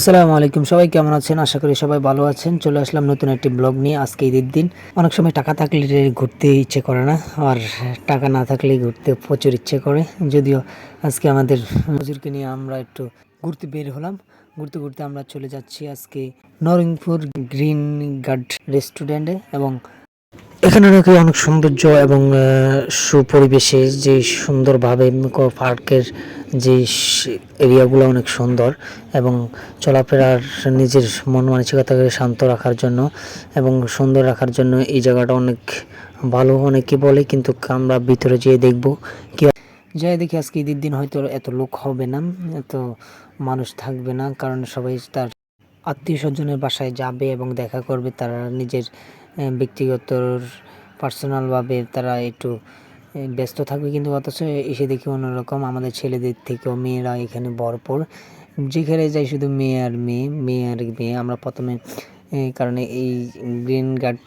আসসালামু আলাইকুম। সবাই কেমন আছেন? আশা করি সবাই ভালো আছেন। চলে আসলাম নতুন একটি ব্লগ নিয়ে। আজকে ঈদের দিন। অনেক সময় টাকা থাকলে ঘুরতে ইচ্ছে করে না, আর টাকা না থাকলে ঘুরতে প্রচুর ইচ্ছে করে। যদিও আজকে আমাদের মজুরকে নিয়ে আমরা একটু ঘুরতে বের হলাম। ঘুরতে ঘুরতে আমরা চলে যাচ্ছি আজকে নরিংপুর গ্রিন গার্ড রেস্টুরেন্টে এবং এখানে নাকি অনেক সৌন্দর্য এবং সুপরিবেশে যে সুন্দরভাবে পার্কের যে এরিয়াগুলো অনেক সুন্দর এবং চলাফেরার নিজের মন মানসিকতাকে শান্ত রাখার জন্য এবং সুন্দর রাখার জন্য এই জায়গাটা অনেক ভালো অনেকে বলে, কিন্তু আমরা ভিতরে যেয়ে দেখব কি যাই দেখি আজকে ঈদের দিন হয়তো এত লোক হবে না এত মানুষ থাকবে না, কারণ সবাই তার আত্মীয় স্বজনের বাসায় যাবে এবং দেখা করবে, তারা নিজের ব্যক্তিগত পার্সোনালভাবে তারা একটু ব্যস্ত থাকবে কিন্তু অথচ এসে দেখি অন্যরকম। আমাদের ছেলেদের থেকেও মেয়েরা এখানে ভরপুর। যেখানে যাই শুধু মেয়ে আর মেয়ে মেয়ে আর মেয়ে। আমরা প্রথমে কারণে এই গ্রিন গার্ড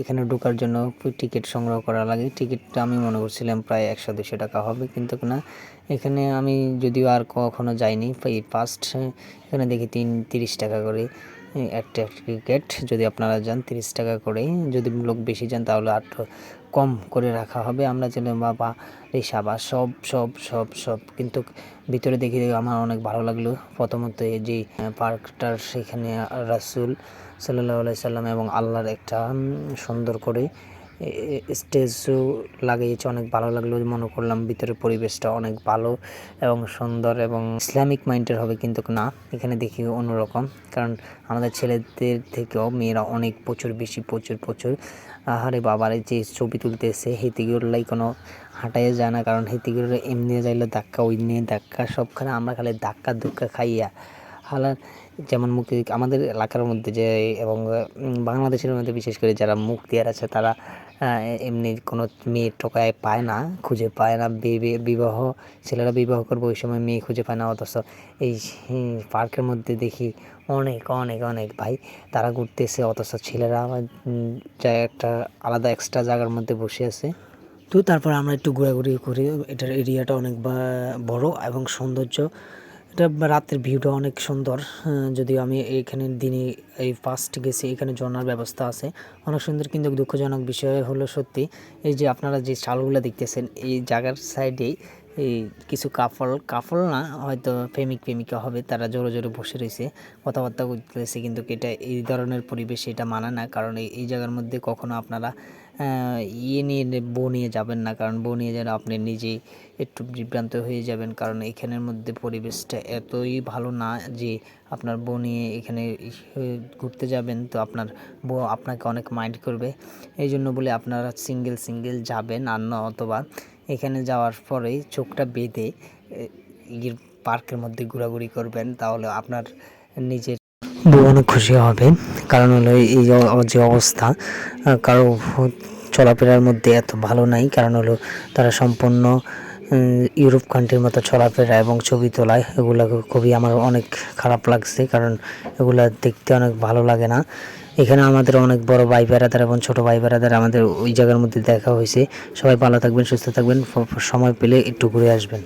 এখানে ঢোকার জন্য টিকিট সংগ্রহ করা লাগে। টিকিটটা আমি মনে করছিলাম প্রায় একশো দুশো টাকা হবে, কিন্তু না। এখানে আমি যদিও আর কখনো যাইনি, এই ফার্স্ট এখানে দেখি তিন, তিরিশ টাকা করে। একটা ক্রিকেট যদি আপনারা যান তিরিশ টাকা করে। যদি লোক বেশি যান তাহলে আট কম করে রাখা হবে। আমরা ছিলাম বাবা এই সাবা সব সব সব সব। কিন্তু ভিতরে দেখে আমার অনেক ভালো লাগল। প্রথমত এই যে পার্কটার সেখানে রাসুল সাল্লাহ সাল্লাম এবং আল্লাহর একটা সুন্দর করে স্টেজও লাগিয়েছে, অনেক ভালো লাগল। মনে করলাম ভিতরের পরিবেশটা অনেক ভালো এবং সুন্দর এবং ইসলামিক মাইন্ডের হবে কিন্তু না, এখানে দেখি অন্যরকম। কারণ আমাদের ছেলেদের থেকেও মেয়েরা অনেক প্রচুর, বেশি প্রচুর প্রচুর। আহারে বাবারে, যে ছবি তুলতেছে হেতিগুলোলাই কোনো হাঁটাই যায় না, কারণ হেতিগুলো এমনি যাইলে ধাক্কা, ওই নিয়ে ধাক্কা, সবখানে আমরা খালি ধাক্কা ধুক্কা খাইয়া হালার যেমন মুক্তি আমাদের এলাকার মধ্যে যে, এবং বাংলাদেশের মধ্যে বিশেষ করে যারা মুক্তিয়ার আছে, তারা এমনি কোনো মেয়ে টোকায় পায় না, খুঁজে পায় না বিবাহ, ছেলেরা বিবাহ করবে, ওই সময় মেয়ে খুঁজে পায় না, অথচ এই পার্কের মধ্যে দেখি অনেক অনেক অনেক ভাই, তারা ঘুরতেছে, অথচ ছেলেরা যায় একটা আলাদা এক্সট্রা জায়গার মধ্যে বসে আছে। তো তারপর আমরা একটু ঘোরাঘুরি করি, এটার এরিয়াটা অনেক বড় এবং সৌন্দর্য। এটা রাতের ভিউটা অনেক সুন্দর। যদিও আমি এইখানে দিনে এই ফার্স্ট গেছি, এখানে ঝর্ণার ব্যবস্থা আছে। অনেক সুন্দর কিন্তু দুঃখজনক বিষয় হলো সত্যি, এই যে আপনারা যে চালগুলো দেখতেছেন, এই জায়গার সাইডেই এই কিছু কাফল কাফল না, হয়তো প্রেমিক প্রেমিকা হবে, তারা জোরে জোরে বসে রয়েছে, কথাবার্তা বলতেছে কিন্তু এটা এই ধরনের পরিবেশে এটা মানা না, কারণ এই জায়গার মধ্যে কখনো আপনারা ইয়ে নিয়ে বউ নিয়ে যাবেন না। কারণ বউ নিয়ে গেলে আপনি নিজেই একটু বিভ্রান্ত হয়ে যাবেন। কারণ এখানের মধ্যে পরিবেশটা এতই ভালো না যে আপনার বউ নিয়ে এখানে ঘুরতে যাবেন। তো আপনার বউ আপনাকে অনেক মাইন্ড করবে। এই জন্য বলে আপনারা সিঙ্গেল সিঙ্গেল যাবেন আর না, অথবা এখানে যাওয়ার পরে চোখটা বেঁধে পার্কের মধ্যে ঘোরাঘুরি করবেন। তাহলে আপনার নিজের অনেক খুশি হবে কারণ হলো এই যে অবস্থা কারও চলাফেরার মধ্যে এত ভালো নাই। কারণ হলো তারা সম্পূর্ণ ইউরোপ কান্ট্রির মতো চলাফেরা এবং ছবি তোলায়। এগুলো খুবই আমার অনেক খারাপ লাগছে। কারণ এগুলো দেখতে অনেক ভালো লাগে না। এখানে আমাদের অনেক বড় ভাই বেড়াদার এবং ছোট ভাই বেড়াদার আমাদের ওই জায়গার মধ্যে দেখা হয়েছে। সবাই ভালো থাকবেন, সুস্থ থাকবেন। সময় পেলে একটু ঘুরে আসবেন।